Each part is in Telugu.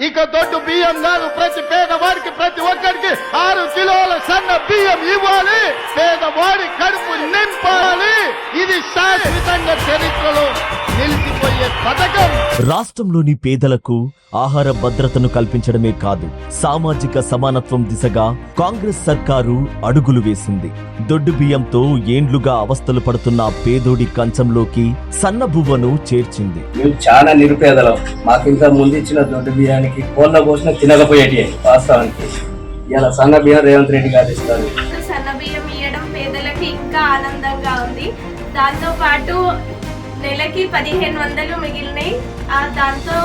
ఇక దొడ్డు బియ్యం కాదు ప్రతి పేదవాడికి ప్రతి ఒక్కరికి ఆరు కిలోల సన్న బియ్యం ఇవ్వాలి. పేదవాడి కడుపు నింపాలి. ఇది శాశ్వతంగా చరిత్రలో నిలిచిపోయే పథకం రాష్ట్రంలోని పేదలకు ఆహార భద్రతను కల్పించడమే కాదు సామాజిక సమానత్వం దిశగా కాంగ్రెస్ సర్కారు అడుగులు వేసింది. దొడ్డు బియ్యంతో ఏండ్లుగా అవస్థలు పడుతున్న పేదోడి కంచంలోకి సన్నబువ్వను చేర్చింది. మేము చాలా నిరుపేదలం. మాకు ఇంత ముందు ఇచ్చిన దొడ్డు బియ్యానికి కోళ్ళ పోసిన తినకపోయేటి వాస్తవానికి. ఇలా సన్న బియ్యం రేవంత్ రెడ్డి గారు ఇస్తారు. సన్న బియ్యం ఇవ్వడం పేదలకి ఇంకా ఆనందంగా ఉంది. దాంతో పాటు నెలకి పదిహేను వందలు మిగిలినాయి. ఆ దాంతో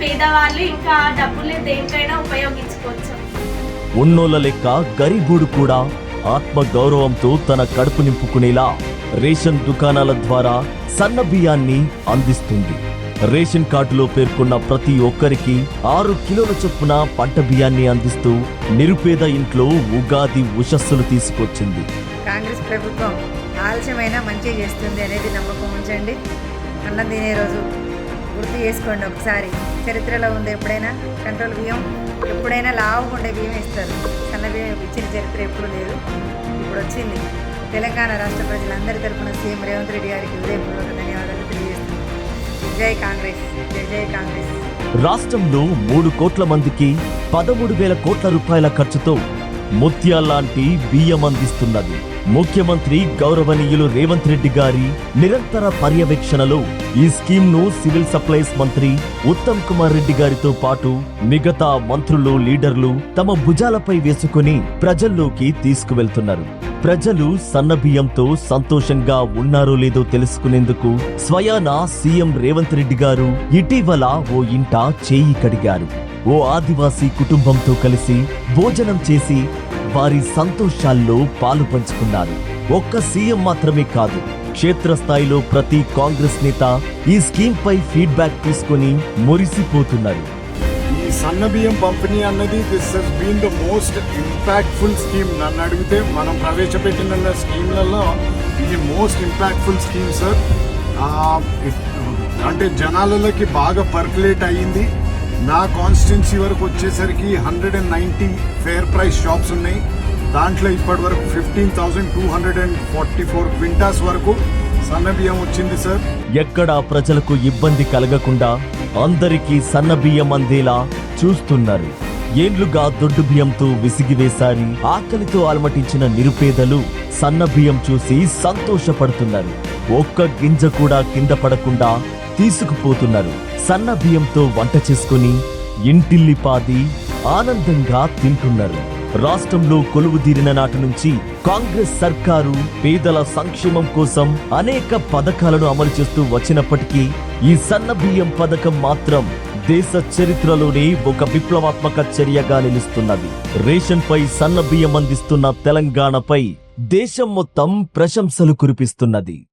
పేదవాళ్ళు ఇంకా ఆ డబ్బులు దేనికైనా ఉపయోగించుకోవచ్చు. ఉన్నోళ్ళ లెక్క గరీబుడు కూడా ఆత్మ గౌరవంతో తన కడుపు నింపుకునేలా రేషన్ దుకాణాల ద్వారా సన్న బియ్యాన్ని అందిస్తుంది. రేషన్ కార్డులో పేర్కొన్న ప్రతి ఒక్కరికి ఆరు కిలోల చొప్పున పంట బియ్యాన్ని అందిస్తూ నిరుపేద ఇంట్లో ఉగాది ఉషస్సులు తీసుకొచ్చింది. కాంగ్రెస్ ప్రభుత్వం ఆలస్యమైన మంచి చేస్తుంది అనేది నమ్మకం ఉంచండి. అన్నం తినే రోజు గుర్తు చేసుకోండి ఒకసారి. చరిత్రలో ఉంది ఎప్పుడైనా? కంట్రోల్ బియ్యం ఎప్పుడైనా లావుకుండే బియ్యం ఇస్తారు సన్న బియ్యం ఇచ్చిన చరిత్ర ఎప్పుడు లేదు. ఇప్పుడు వచ్చింది. తెలంగాణ రాష్ట్ర ప్రజలందరి తరపున సీఎం రేవంత్ రెడ్డి గారికి హృదయపూర్వక ధన్యవాదాలు తెలియజేస్తున్నాను. జై కాంగ్రెస్. జై జై కాంగ్రెస్. రాష్ట్రంలో మూడు కోట్ల మందికి పదమూడు వేల కోట్ల రూపాయల ఖర్చుతో ముత్యాలాంటి బియ్యం అందిస్తున్నది. ముఖ్యమంత్రి గౌరవనీయులు రేవంత్ రెడ్డి గారి నిరంతర పర్యవేక్షణలో ఈ స్కీమ్ను సివిల్ సప్లైస్ మంత్రి ఉత్తమ్ కుమార్ రెడ్డి గారితో పాటు మిగతా మంత్రులు లీడర్లు తమ భుజాలపై వేసుకుని ప్రజల్లోకి తీసుకువెళ్తున్నారు. ప్రజలు సన్న బియ్యంతో సంతోషంగా ఉన్నారో లేదో తెలుసుకునేందుకు స్వయాన సీఎం రేవంత్ రెడ్డి గారు ఇటీవల ఓ ఇంట చేయి కడిగారు. ఓ ఆదివాసీ కుటుంబంతో కలిసి భోజనం చేసి వారి సంతోషాల్లో పాలు పంచుకున్నారు. ఒక్క సీఎం మాత్రమే కాదు క్షేత్రస్థాయిలో ప్రతి కాంగ్రెస్ నేత ఈ స్కీమ్ పై ఫీడ్బ్యాక్ తీసుకొని మురిసిపోతున్నారు. ఈ సన్న బియ్యం పంపిణీ అన్నది this has been the most impactful scheme నన్ను అడిగితే మనం ప్రవేశపెట్టిన స్కీమ్లలో ఇది మోస్ట్ ఇంపాక్ట్ఫుల్ స్కీమ్ సార్ అంటే జనాలలోకి బాగా పర్కులేట్ అయ్యింది. నా కాన్స్టిట్యున్సీ వరకు వచ్చేసరికి hundred and ninety fair price shops ఉన్నాయి. దాంట్లో ఇప్పటి వరకు fifteen thousand two hundred and forty four quintals వరకు సన్న బియ్యం వచ్చింది సార్ ఎక్కడా ప్రజలకు ఇబ్బంది కలగకుండా అందరికీ సన్న బియ్యం అందేలా చూస్తున్నారు. ఏండ్లుగా దొడ్డు బియ్యంతో విసిగివేశారి ఆకలితో అలమటించిన నిరుపేదలు సన్న బియ్యం చూసి సంతోషపడుతున్నారు. ఒక్క గింజ కూడా కింద పడకుండా తీసుకుపోతున్నారు. సన్న బియ్యంతో వంట చేసుకుని ఇంటిల్లిపాది ఆనందంగా తింటున్నారు. రాష్ట్రంలో కొలువుదీరిన నాటి నుంచి కాంగ్రెస్ సర్కారు పేదల సంక్షేమం కోసం అనేక పథకాలను అమలు చేస్తూ వచ్చినప్పటికీ ఈ సన్న బియ్యం పథకం మాత్రం దేశ చరిత్రలోనే ఒక విప్లవాత్మక చర్యగా నిలుస్తున్నది. రేషన్ పై సన్న బియ్యం అందిస్తున్న తెలంగాణపై దేశం మొత్తం ప్రశంసలు కురిపిస్తున్నది.